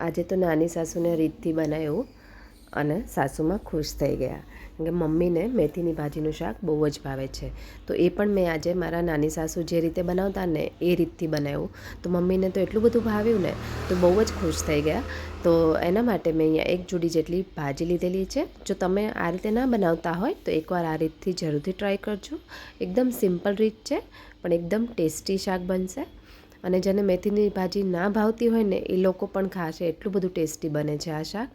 આજે તો નાની સાસુને રીતથી બનાવ્યું અને સાસુમાં ખુશ થઈ ગયા. કે મમ્મીને મેથીની ભાજીનું શાક બહુ જ ભાવે છે. તો એ પણ મેં આજે મારા નાની સાસુ જે રીતે બનાવતા ને એ રીતથી બનાવ્યું. તો મમ્મીને તો એટલું બધું ભાવ્યું ને, તો બહુ જ ખુશ થઈ ગયા. તો એના માટે મેં અહીંયા એક જોડી જેટલી ભાજી લીધેલી છે. જો તમે આ રીતે ના બનાવતા હોય તો એકવાર આ રીતથી જરૂરથી ટ્રાય કરજો. એકદમ સિમ્પલ રીત છે, પણ એકદમ ટેસ્ટી શાક બનશે. અને જેને મેથીની ભાજી ના ભાવતી હોય ને, એ લોકો પણ ખાશે. એટલું બધું ટેસ્ટી બને છે આ શાક.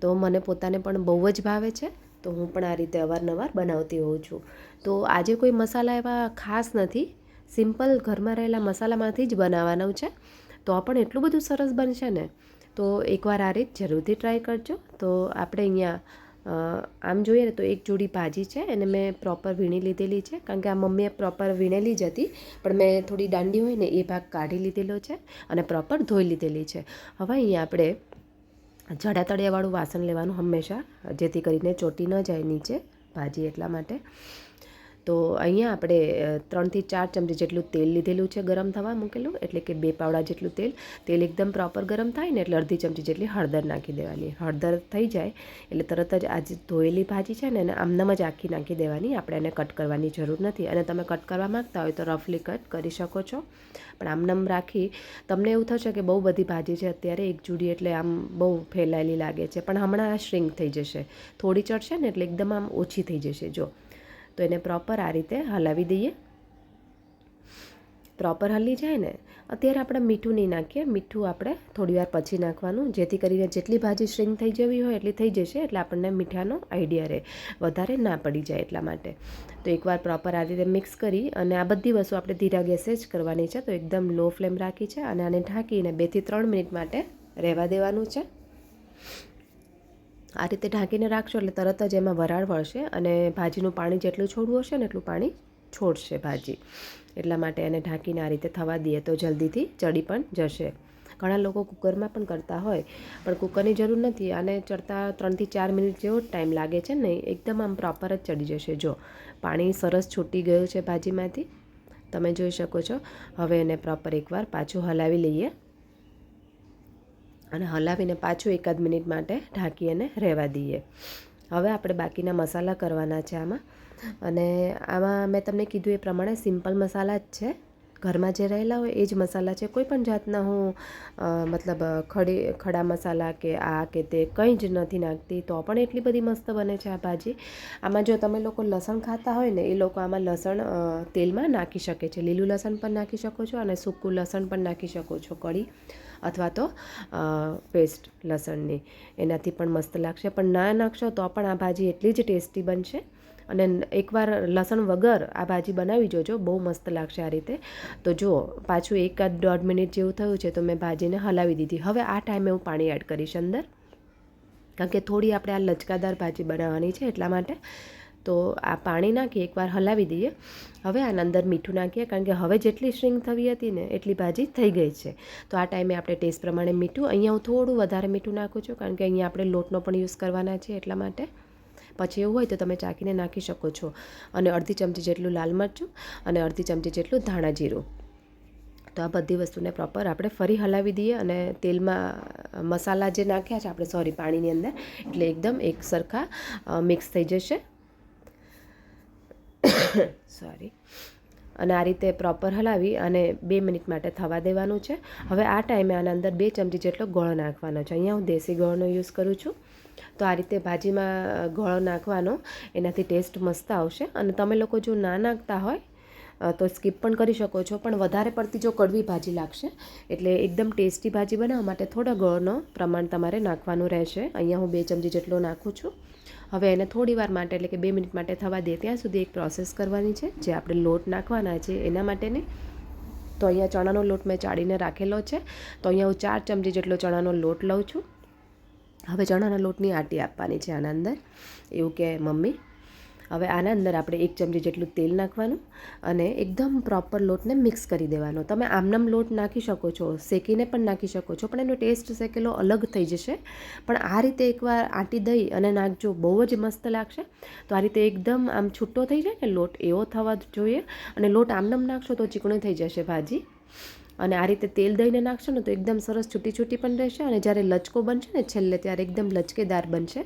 તો મને પોતાને પણ બહુ જ ભાવે છે. તો હું પણ આ રીતે અવારનવાર બનાવતી હોઉં છું. તો આજે કોઈ મસાલા એવા ખાસ નથી. સિમ્પલ ઘરમાં રહેલા મસાલામાંથી જ બનાવવાનું છે. તો પણ એટલું બધું સરસ બનશે ને? તો એકવાર આ રીત જરૂરથી ટ્રાય કરજો. તો આપણે અહીંયા આમ જોઈએ ને તો એક જોડી ભાજી છે એને મેં પ્રોપર વીણી લીધેલી છે, કારણ કે આ મમ્મીએ પ્રોપર વીણેલી જ હતી, પણ મેં થોડી દાંડી હોય ને એ ભાગ કાઢી લીધેલો છે અને પ્રોપર ધોઈ લીધેલી છે. હવે અહીંયા આપણે જડા તળિયાવાળું વાસણ લેવાનું હંમેશા, જેથી કરીને ચોટી ન જાય નીચે ભાજી એટલા માટે. તો અહીંયા આપણે ત્રણથી ચાર ચમચી જેટલું તેલ લીધેલું છે ગરમ થવા મૂકેલું, એટલે કે બે પાવડા જેટલું તેલ. તેલ એકદમ પ્રોપર ગરમ થાય ને એટલે અડધી ચમચી જેટલી હળદર નાખી દેવાની. હળદર થઈ જાય એટલે તરત જ આ જે ધોયેલી ભાજી છે ને એને આમનામ જ આખી નાખી દેવાની. આપણે એને કટ કરવાની જરૂર નથી. અને તમે કટ કરવા માગતા હોય તો રફલી કટ કરી શકો છો. પણ આમનામ રાખી, તમને એવું થશે કે બહુ બધી ભાજી છે અત્યારે એક જુડી એટલે આમ બહુ ફેલાયેલી લાગે છે. પણ હમણાં આ શ્રિંક થઈ જશે. થોડી ચડશે ને એટલે એકદમ આમ ઓછી થઈ જશે. જો તો એને પ્રોપર આ રીતે હલાવી દઈએ. પ્રોપર હલી જાય ને, અત્યારે આપણે મીઠું નહીં નાખીએ. મીઠું આપણે થોડી વાર પછી નાખવાનું, જેથી કરીને જેટલી ભાજી શ્રીંગ થઈ જવી હોય એટલી થઈ જશે, એટલે આપણને મીઠાનો આઈડિયા રહે. વધારે ના પડી જાય એટલા માટે. તો એકવાર પ્રોપર આ રીતે મિક્સ કરી અને આ બધી વસ્તુ આપણે ધીરા ગેસે જ કરવાની છે. તો એકદમ લો ફ્લેમ રાખી છે અને આને ઢાંકીને બેથી ત્રણ મિનિટ માટે રહેવા દેવાનું છે. આ રીતે ઢાંકીને રાખશો એટલે તરત જ એમાં વરાળ વળશે અને ભાજીનું પાણી જેટલું છોડવું હશે ને એટલું પાણી છોડશે ભાજી. એટલા માટે એને ઢાંકીને આ રીતે થવા દઈએ તો જલ્દીથી ચડી પણ જશે. ઘણા લોકો કુકરમાં પણ કરતા હોય, પણ કુકરની જરૂર નથી. આને ચડતા ત્રણથી ચાર મિનિટ જેવો ટાઈમ લાગે છે ને, એકદમ આમ પ્રોપર જ ચડી જશે. જો, પાણી સરસ છૂટી ગયું છે ભાજીમાંથી, તમે જોઈ શકો છો. હવે એને પ્રોપર એકવાર પાછું હલાવી લઈએ. અને હલાવીને પાછું એકાદ મિનિટ માટે ઢાંકી અને રહેવા દઈએ. હવે આપણે બાકીના મસાલા કરવાના છે આમાં. અને આમાં મેં તમને કીધું એ પ્રમાણે સિમ્પલ મસાલા જ છે. ઘરમાં જે રહેલા હોય, એ જ મસાલા છે. કોઈ પણ જાતના હું મતલબ, ખડી, ખડા મસાલા કે આ કે તે કંઈ જ નથી નાખતી, તો પણ એટલી બધી મસ્ત બને છે આ ભાજી. આમાં જો તમે લોકો લસણ ખાતા હોય ને, એ લોકો આમાં લસણ તેલમાં નાખી શકે છે. લીલું લસણ પણ નાખી શકો છો અને સૂકું લસણ પણ નાખી શકો છો, કઢી અથવા તો પેસ્ટ લસણની. એનાથી પણ મસ્ત લાગશે. પણ ના નાખશો તો પણ આ ભાજી એટલી જ ટેસ્ટી બનશે. અને એકવાર લસણ વગર આ ભાજી બનાવી જોજો, બહુ મસ્ત લાગશે આ રીતે. તો જુઓ પાછું એકાદ દોઢ મિનિટ જેવું થયું છે, તો મેં ભાજીને હલાવી દીધી. હવે આ ટાઈમે હું પાણી એડ કરીશ અંદર. કારણ કે થોડી આપણે આ લચકાદાર ભાજી બનાવવાની છે એટલા માટે. તો આ પાણી નાખી, એકવાર હલાવી દઈએ. હવે આના અંદર મીઠું નાખીએ, કારણ કે હવે જેટલી શ્રિંગ થવી હતી ને, એટલી ભાજી થઈ ગઈ છે. તો આ ટાઈમે આપણે ટેસ્ટ પ્રમાણે મીઠું. અહીંયા હું થોડું વધારે મીઠું નાખું છું, કારણ કે અહીંયા આપણે લોટનો પણ યુઝ કરવાના છે એટલા માટે. પછી એવું હોય તો તમે ચાકીને નાખી શકો છો. અને અડધી ચમચી જેટલું લાલ મરચું અને અડધી ચમચી જેટલું ધાણા જીરું. તો આ બધી વસ્તુને પ્રોપર આપણે ફરી હલાવી દઈએ અને તેલમાં મસાલા જે નાખ્યા છે, આપણે સોરી પાણીની અંદર, એટલે એકદમ એક સરખા મિક્સ થઈ જશે. સોરી અને આ રીતે પ્રોપર હલાવી અને બે મિનિટ માટે થવા દેવાનું છે. હવે આ ટાઈમે આના અંદર બે ચમચી જેટલો ગોળો નાખવાનો છે. અહીંયા હું દેશી ગોળનો યુઝ કરું છું. તો આ રીતે ભાજીમાં ગળો નાખવાનો. એનાથી ટેસ્ટ મસ્ત આવશે. અને તમે લોકો જો ના નાખતા હોય તો સ્કીપ પણ કરી શકો છો. પણ વધારે પડતી જો કડવી ભાજી લાગશે, એટલે એકદમ ટેસ્ટી ભાજી બનાવવા માટે થોડા ગળનો પ્રમાણ તમારે નાખવાનું રહેશે. અહીંયા હું બે ચમચી જેટલો નાખું છું. હવે એને થોડી વાર માટે, એટલે કે બે મિનિટ માટે થવા દે. ત્યાં સુધી એક પ્રોસેસ કરવાની છે, જે આપણે લોટ નાખવાના છે એના માટેની. તો અહીંયા ચણાનો લોટ મેં ચાળીને રાખેલો છે. તો અહીંયા હું ચાર ચમચી જેટલો ચણાનો લોટ લઉં છું. હવે ચણાના લોટની આટી આપવાની છે આના અંદર. એવું કે મમ્મી, હવે આના અંદર આપણે એક ચમચી જેટલું તેલ નાખવાનું અને એકદમ પ્રોપર લોટને મિક્સ કરી દેવાનો. તમે આમનામ લોટ નાખી શકો છો, શેકીને પણ નાખી શકો છો, પણ એનો ટેસ્ટ શેકેલો અલગ થઈ જશે. પણ આ રીતે એકવાર આટી દઈ અને નાખજો, બહુ જ મસ્ત લાગશે. તો આ રીતે એકદમ આમ છૂટો થઈ જાય ને લોટ, એવો થવા જોઈએ. અને લોટ આમનામ નાખશો તો ચીકણો થઈ જશે ભાજી. અને આ રીતે તેલ દઈને નાખશો ને તો એકદમ સરસ છૂટી છૂટી પણ રહેશે અને જ્યારે લચકો બનશે ને છેલ્લે ત્યારે એકદમ લચકેદાર બનશે.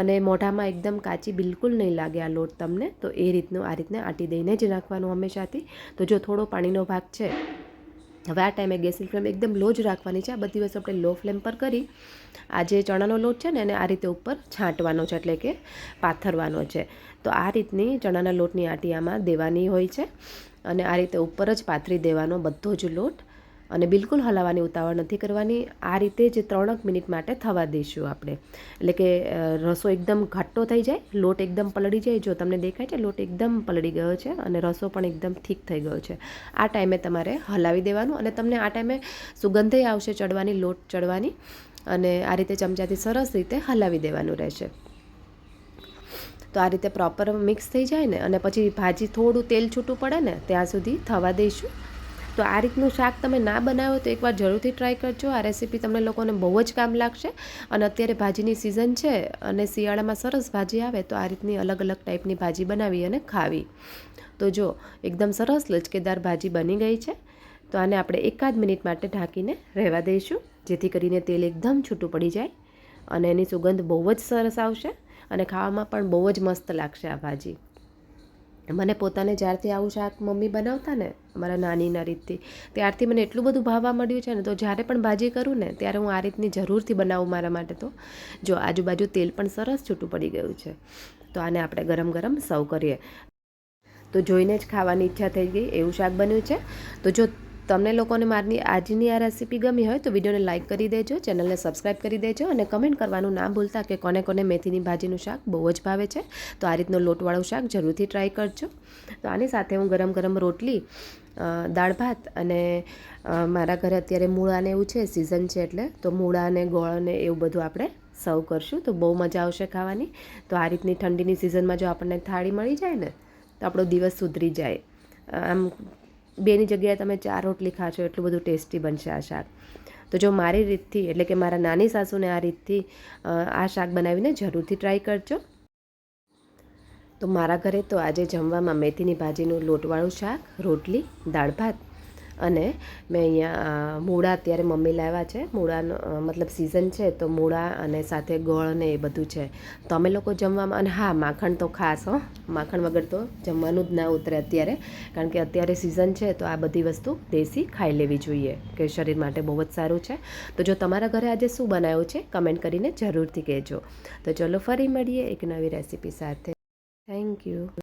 અને મોઢામાં એકદમ કાચી બિલકુલ નહીં લાગે આ લોટ તમને. તો એ રીતનું આ રીતને આટી દઈને જ નાખવાનું હંમેશાથી. તો જો થોડો પાણીનો ભાગ છે, હવે આ ટાઈમે ગેસની ફ્લેમ એકદમ લો જ રાખવાની છે. આ બધી વસ્તુ આપણે લો ફ્લેમ પર કરી આ જે ચણાનો લોટ છે ને એને આ રીતે ઉપર છાંટવાનો છે એટલે કે પાથરવાનો છે. તો આ રીતની ચણાના લોટની આટી આમાં દેવાની હોય છે. અને આ રીતે ઉપર જ પાથરી દેવાનો બધો જ લોટ અને બિલકુલ હલાવવાની ઉતાવળ નથી કરવાની. આ રીતે જ ત્રણક મિનિટ માટે થવા દઈશું આપણે. એટલે કે રસો એકદમ ઘાટો થઈ જાય, લોટ એકદમ પલળી જાય. જો તમને દેખાય છે, લોટ એકદમ પલળી ગયો છે અને રસો પણ એકદમ ઠીક થઈ ગયો છે. આ ટાઈમે તમારે હલાવી દેવાનું અને તમને આ ટાઈમે સુગંધે આવશે ચડવાની, લોટ ચડવાની અને આ રીતે ચમચાથી સરસ રીતે હલાવી દેવાનું રહેશે. તો આ રીતે પ્રોપર મિક્સ થઈ જાય ને અને પછી ભાજી થોડું તેલ છૂટું પડે ને ત્યાં સુધી થવા દઈશું. તો આ રીતનું શાક તમે ના બનાવો તો એકવાર જરૂરથી ટ્રાય કરજો. આ રેસીપી તમને લોકોને બહુ જ કામ લાગશે. અને અત્યારે ભાજીની સિઝન છે અને શિયાળામાં સરસ ભાજી આવે તો આ રીતની અલગ અલગ ટાઈપની ભાજી બનાવી અને ખાવી. તો જો, એકદમ સરસ લચકેદાર ભાજી બની ગઈ છે. તો આને આપણે એકાદ મિનિટ માટે ઢાંકીને રહેવા દઈશું. જેથી કરીને તેલ એકદમ છૂટું પડી જાય અને એની સુગંધ બહુ જ સરસ આવશે. અને ખાવામાં પણ બહુ જ મસ્ત લાગશે આ ભાજી. મને પોતાને જ્યારથી આવું શાક મમ્મી બનાવતા ને મારા નાનીના રીતથી, ત્યારથી મને એટલું બધું ભાવવા મળ્યું છે ને, તો જ્યારે પણ ભાજી કરું ને, ત્યારે હું આ રીતની જરૂરથી બનાવું મારા માટે તો. જો આજુબાજુ તેલ પણ સરસ છૂટું પડી ગયું છે, તો આને આપણે ગરમ ગરમ સર્વ કરીએ. તો જોઈને જ ખાવાની ઈચ્છા થઈ ગઈ, એવું શાક બન્યું છે. તો જો તમને લોકોને મારી આજની આ રેસીપી ગમી હોય તો વિડીયોને લાઇક કરી દેજો, ચેનલને સબસ્ક્રાઇબ કરી દેજો અને કમેન્ટ કરવાનું ના ભૂલતા કે કોને કોને મેથીની ભાજીનું શાક બહુ જ ભાવે છે. તો આ રીતનું લોટવાળું શાક જરૂરથી ટ્રાય કરજો. તો આની સાથે હું ગરમ ગરમ રોટલી દાળ ભાત અને મારા ઘરે અત્યારે મૂળાને એવું છે સિઝન છે એટલે, તો મૂળાને ગોળને એવું બધું આપણે સર્વ કરશું. તો બહુ મજા આવશે ખાવાની. તો આ રીતની ઠંડીની સિઝનમાં જો આપણને થાળી મળી જાય ને, તો આપણો દિવસ સુધરી જાય. આમ બેની જગ્યાએ તમે ચાર રોટલી ખાશો, એટલું બધું ટેસ્ટી બનશે આ શાક. તો જો મારી રીતથી, એટલે કે મારા નાની સાસુને આ રીતથી આ શાક બનાવીને જરૂરથી ટ્રાય કરજો. તો મારા ઘરે તો આજે જમવામાં મેથીની ભાજીનું લોટવાળું શાક, રોટલી, દાળ ભાત અને મેં અહીંયા મૂળા અત્યારે મમ્મી લાવ્યા છે. મૂળાનો મતલબ સિઝન છે તો મૂળા અને સાથે ગોળ ને એ બધું છે. તો અમે લોકો જમવામાં, અને હા, માખણ તો ખાસ, હો. માખણ વગર તો જમવાનું જ ના ઉતરે અત્યારે. કારણ કે અત્યારે સિઝન છે તો આ બધી વસ્તુ દેશી ખાઈ લેવી જોઈએ, કે શરીર માટે બહુ જ સારું છે. તો જો તમારા ઘરે આજે શું બનાવ્યું છે કમેન્ટ કરીને જરૂરથી કહેજો. તો ચલો ફરી મળીએ એક નવી રેસીપી સાથે. Thank you